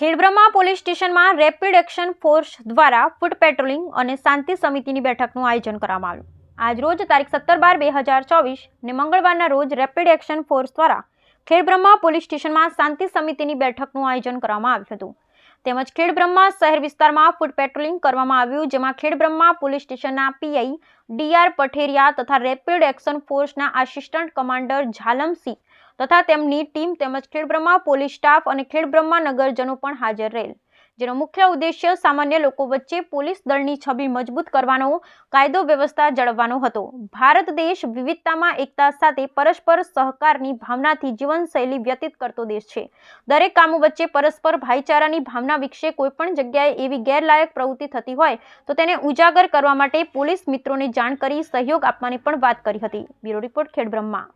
Khedbrahma police સ્ટેશનમાં rapid action force દ્વારા foot patrolling અને શાંતિ સમિતિની બેઠકનું આયોજન કરવામાં આવ્યું. આજરોજ તારીખ સત્તર બાર બે હજાર ચોવીસ ને મંગળવારના રોજ રેપિડ એક્શન ફોર્સ દ્વારા ખેડબ્રહ્મા પોલીસ સ્ટેશનમાં શાંતિ સમિતિની બેઠકનું આયોજન કરવામાં આવ્યું હતું. તેમજ ખેડબ્રહ્મા શહેર વિસ્તારમાં ફૂડ પેટ્રોલિંગ કરવામાં આવ્યું, જેમાં ખેડબ્રહ્મા પોલીસ સ્ટેશનના પીઆઈ ડીઆર પઠેરિયા તથા રેપિડ એક્શન ફોર્સના આસિસ્ટન્ટ કમાન્ડર ઝાલમસિંહ તથા તેમની ટીમ તેમજ ખેડબ્રહ્મા પોલીસ સ્ટાફ અને ખેડબ્રહ્મા નગરજનો પણ હાજર રહેલ. જેનો મુખ્ય ઉદ્દેશ્ય સામાન્ય લોકો વચ્ચે પોલીસ દળની છબી મજબૂત કરવાનો, કાયદો વ્યવસ્થા જળવવાનો હતો. ભારત દેશ વિવિધતામાં એકતા સાથે પરસ્પર સહકારની ભાવનાથી જીવનશૈલી વ્યતીત કરતો દેશ છે. દરેક કામો વચ્ચે પરસ્પર ભાઈચારાની ભાવના વિકસે કોઈપણ જગ્યાએ એવી ગેરલાયક પ્રવૃત્તિ થતી હોય, તો તેને ઉજાગર કરવા માટે પોલીસ મિત્રોને જાણ કરી સહયોગ આપવાની પણ વાત કરી હતી. Bureau report Khedbrahma.